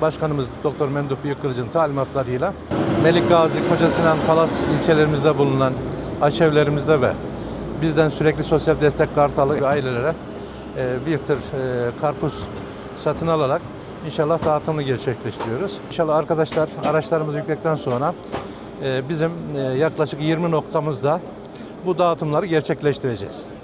Başkanımız Doktor Mendup Büyükkılıç'ın talimatlarıyla Melik Gazi, Koca Sinan, Talas ilçelerimizde bulunan aşevlerimizde ve bizden sürekli sosyal destek kartı alan ailelere e, bir tır e, karpuz satın alarak inşallah dağıtımını gerçekleştiriyoruz. İnşallah arkadaşlar araçlarımızı yükledikten sonra e, bizim yaklaşık 20 noktamızda bu dağıtımları gerçekleştireceğiz.